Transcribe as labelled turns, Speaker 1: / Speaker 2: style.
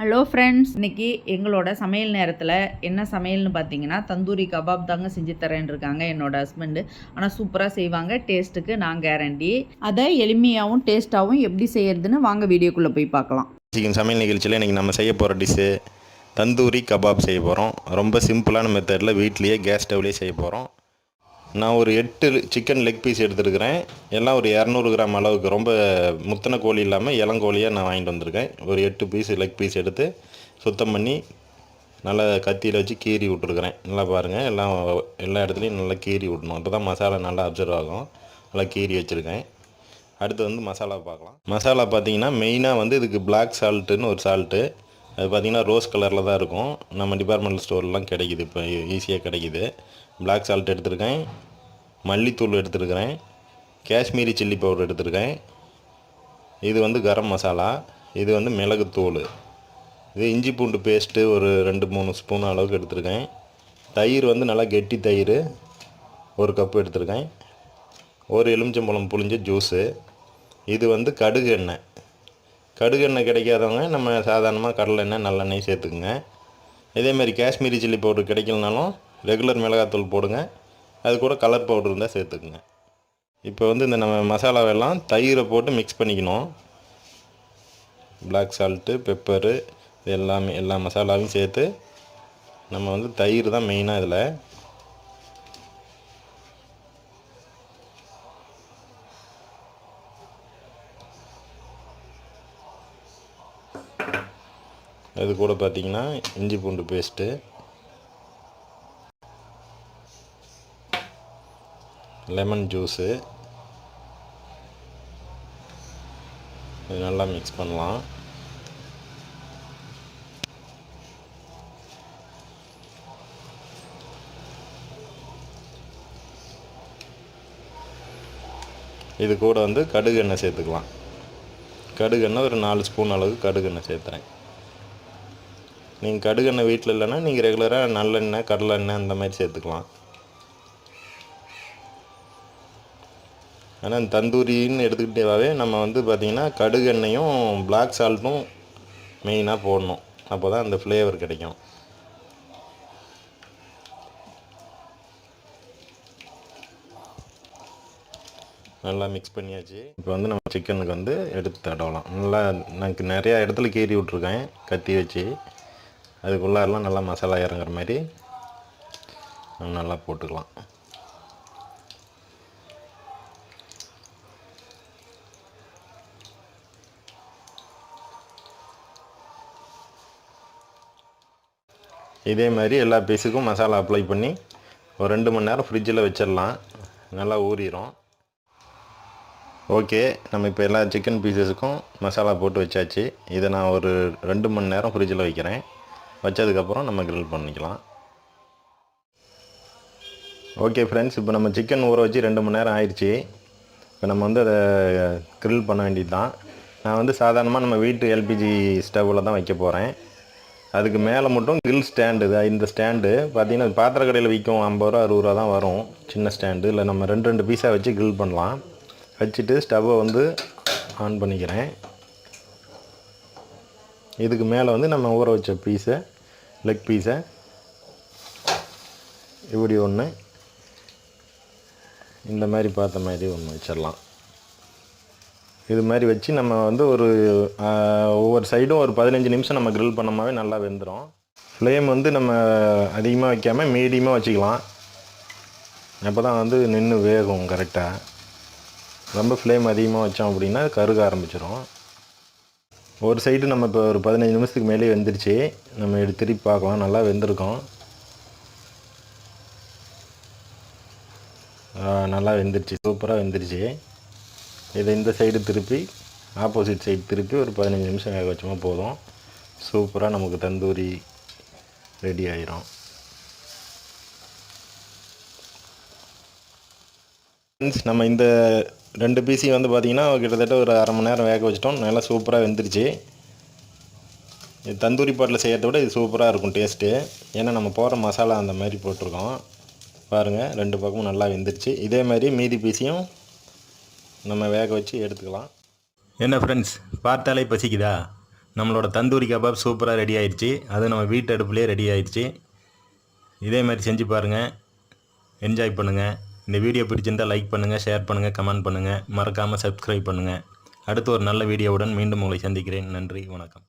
Speaker 1: Hello friends இன்றைக்கி எங்களோட சமையல் நேரத்தில் என்ன சமையல்னு பார்த்தீங்கன்னா தந்தூரி கபாப் தாங்க செஞ்சு தரேன் இருக்காங்க என்னோட ஹஸ்பண்டு ஆனால் சூப்பராக செய்வாங்க. டேஸ்ட்டுக்கு நான் கேரண்டி அதை எளிமையாகவும் டேஸ்ட்டாகவும் எப்படி செய்யறதுன்னு வாங்க வீடியோக்குள்ளே போய் பார்க்கலாம்
Speaker 2: சிக்கன் சமையல் நிகழ்ச்சியில் இன்றைக்கி நம்ம செய்ய போகிற டிஷ்ஷு தந்தூரி கபாப் செய்ய போகிறோம் ரொம்ப சிம்பிளான மெத்தடில் வீட்லேயே கேஸ் ஸ்டவ்லேயே செய்ய போகிறோம் நான் ஒரு எட்டு சிக்கன் லெக் பீஸ் எடுத்துருக்கிறேன். எல்லாம் ஒரு இரநூறு கிராம் அளவுக்கு. ரொம்ப முத்தின கோழி இல்லாமல் இளங்கோழியாக நான் வாங்கிட்டு வந்திருக்கேன். ஒரு எட்டு பீஸ் லெக் பீஸ் எடுத்து சுத்தம் பண்ணி நல்லா கத்தியில் வச்சு கீறி விட்ருக்குறேன் நல்லா பாருங்கள் எல்லாம் எல்லா இடத்துலையும் நல்லா கீறி விடணும். அப்போ தான் மசாலா நல்லா அப்சர்வ் ஆகும். நல்லா கீறி வச்சுருக்கேன். அடுத்து வந்து மசாலா பார்க்கலாம். மசாலா பார்த்தீங்கன்னா மெயினாக வந்து இதுக்கு பிளாக் சால்ட்டுன்னு ஒரு சால்ட்டு அது பார்த்தீங்கன்னா ரோஸ் கலரில் தான் இருக்கும். நம்ம டிபார்ட்மெண்டல் ஸ்டோர்லாம் கிடைக்குது. இப்போ ஈஸியாக கிடைக்குது. பிளாக் சால்ட் எடுத்திருக்கேன். மல்லித்தூள் எடுத்திருக்கிறேன். காஷ்மீரி சில்லி பவுடர் எடுத்திருக்கேன். இது வந்து கரம் மசாலா. இது வந்து மிளகுத்தூள். இது இஞ்சி பூண்டு பேஸ்ட்டு ஒரு ரெண்டு மூணு ஸ்பூன் அளவுக்கு எடுத்திருக்கேன். தயிர் வந்து நல்லா கெட்டி தயிர் ஒரு கப்பு எடுத்திருக்கேன். ஒரு எலுமிச்சம்பழம் புளிஞ்ச ஜூஸு இது வந்து கடுகு எண்ணெய். கடுகு எண்ணெய் கிடைக்காதவங்க நம்ம சாதாரணமாக கடலெண்ணெய் நல்லெண்ணெய் சேர்த்துக்குங்க. இதேமாரி காஷ்மீரி சில்லி பவுடர் கிடைக்கலனாலும் ரெகுலர் மிளகாத்தூள் போடுங்க. அது கூட கலர் பவுடர் இருந்தால் சேர்த்துக்குங்க. இப்போ வந்து இந்த நம்ம மசாலாவெல்லாம் தயிரை போட்டு மிக்ஸ் பண்ணிக்கணும். பிளாக் சால்ட்டு பெப்பரு இது எல்லாமே எல்லா மசாலாவையும் சேர்த்து நம்ம வந்து தயிர் தான் மெயினாக இதில் அது கூட பார்த்தீங்கன்னா இஞ்சி பூண்டு பேஸ்ட்டு லெமன் ஜூஸு இது நல்லா மிக்ஸ் பண்ணலாம். இது கூட வந்து கடுகு எண்ணெய் சேர்த்துக்கலாம். கடுகு எண்ணெய் ஒரு நாலு ஸ்பூன் அளவுக்கு கடுகு எண்ணெய் சேர்த்துறேன். நீங்கள் கடுகெண்ணெய் வீட்டில் இல்லைன்னா நீங்கள் ரெகுலராக நல்லெண்ணெய் கடலெண்ணெய் அந்த மாதிரி சேர்த்துக்கலாம். ஆனால் தந்தூரின்னு எடுத்துக்கிட்டேவாவே நம்ம வந்து பார்த்திங்கன்னா கடுகெண்ணையும் பிளாக் சால்ட்டும் மெயினாக போடணும். அப்போ தான் அந்த ஃப்ளேவர் கிடைக்கும். நல்லா மிக்ஸ் பண்ணியாச்சு. இப்போ வந்து நம்ம சிக்கனுக்கு வந்து எடுத்து தடவலாம். நல்லா எனக்கு நிறையா இடத்துல கீறி விட்ருக்கேன் கத்தி வச்சு. அதுக்குள்ளாரெலாம் நல்லா மசாலா இறங்குற மாதிரி நல்லா போட்டுக்கலாம். இதே மாதிரி எல்லா பீஸுக்கும் மசாலா அப்ளை பண்ணி ஒரு ரெண்டு மணி நேரம் ஃப்ரிட்ஜில் வச்சிடலாம். நல்லா ஊறிடும் ஓகே நம்ம இப்போ எல்லா சிக்கன் பீசஸுக்கும் மசாலா போட்டு வச்சாச்சு. இதை நான் ஒரு ரெண்டு மணி நேரம் ஃப்ரிட்ஜில் வைக்கிறேன். வச்சதுக்கப்புறம் நம்ம கிரில் பண்ணிக்கலாம். ஓகே ஃப்ரெண்ட்ஸ் இப்போ நம்ம சிக்கன் ஊற வச்சு ரெண்டு மணி நேரம் ஆயிடுச்சு. இப்போ நம்ம வந்து அதை கிரில் பண்ண வேண்டியது தான் நான் வந்து சாதாரணமாக நம்ம வீட்டு எல்பிஜி ஸ்டவ்வில் தான் வைக்க போகிறேன் அதுக்கு மேலே மட்டும் கிரில் ஸ்டாண்டு இந்த ஸ்டாண்டு பார்த்தீங்கன்னா பாத்திர கடையில் விற்கும் ஐம்பது ரூபா அறுபது ரூபா தான் வரும். சின்ன ஸ்டாண்டு இல்லை நம்ம ரெண்டு ரெண்டு பீஸாக வச்சு கிரில் பண்ணலாம். வச்சுட்டு ஸ்டவ்வை வந்து ஆன் பண்ணிக்கிறேன். இதுக்கு மேலே வந்து நம்ம ஊற வச்ச பீஸை லெக் பீஸை இப்படி ஒன்று இந்த மாதிரி பார்த்த மாதிரி ஒன்று வச்சிடலாம். இது மாதிரி வச்சு நம்ம வந்து ஒரு ஒவ்வொரு சைடும் ஒரு பதினஞ்சு நிமிஷம் நம்ம க்ரில் பண்ணோமாவே நல்லா வெந்துடும் ஃப்ளேம் வந்து நம்ம அதிகமாக வைக்காமல் மீடியமாக வச்சுக்கலாம். அப்போ தான் வந்து நின்று வேகும் கரெக்டாக ரொம்ப ஃப்ளேம் அதிகமாக வச்சோம் அப்படின்னா கருக ஆரம்பிச்சிடும் ஒரு சைடு நம்ம இப்போ ஒரு பதினஞ்சு நிமிஷத்துக்கு மேலே வெந்துருச்சு. நம்ம எடுத்து திருப்பி பார்க்கலாம். நல்லா வெந்திருக்கோம். நல்லா வெந்துருச்சு. சூப்பராக வெந்துருச்சு. இதை இந்த சைடு திருப்பி ஆப்போசிட் சைடு திருப்பி ஒரு பதினஞ்சு நிமிஷம் வேக வச்சோமா போதும். சூப்பராக நமக்கு தந்தூரி ரெடி ஆயிரும். ஃப்ரெண்ட்ஸ் நம்ம இந்த ரெண்டு பீஸையும் வந்து பார்த்திங்கன்னா கிட்டத்தட்ட ஒரு அரை மணி நேரம் வேக வச்சிட்டோம். நல்லா சூப்பராக வெந்துருச்சு. இது தந்தூரி பாட்டில் செய்கிறத விட இது சூப்பராக இருக்கும் டேஸ்ட்டு ஏன்னா நம்ம போடுற மசாலா அந்த மாதிரி போட்டிருக்கோம். பாருங்கள் ரெண்டு பக்கமும் நல்லா வெந்துருச்சு. இதே மாதிரி மீதி பீஸையும் நம்ம வேக வச்சு எடுத்துக்கலாம்.
Speaker 3: என்ன ஃப்ரெண்ட்ஸ் பார்த்தாலே பசிக்குதா?
Speaker 2: நம்மளோட தந்தூரி கபாப் சூப்பராக ரெடி ஆயிடுச்சு அது நம்ம வீட்டு அடுப்புலேயே ரெடி ஆயிடுச்சு இதே மாதிரி செஞ்சு பாருங்கள் என்ஜாய் பண்ணுங்கள் இந்த வீடியோ பிடிச்சிருந்தால் லைக் பண்ணுங்கள் ஷேர் பண்ணுங்கள் கமெண்ட் பண்ணுங்கள் மறக்காமல் சப்ஸ்கிரைப் பண்ணுங்கள் அடுத்து ஒரு நல்ல வீடியோவுடன் மீண்டும் உங்களை சந்திக்கிறேன். நன்றி வணக்கம்.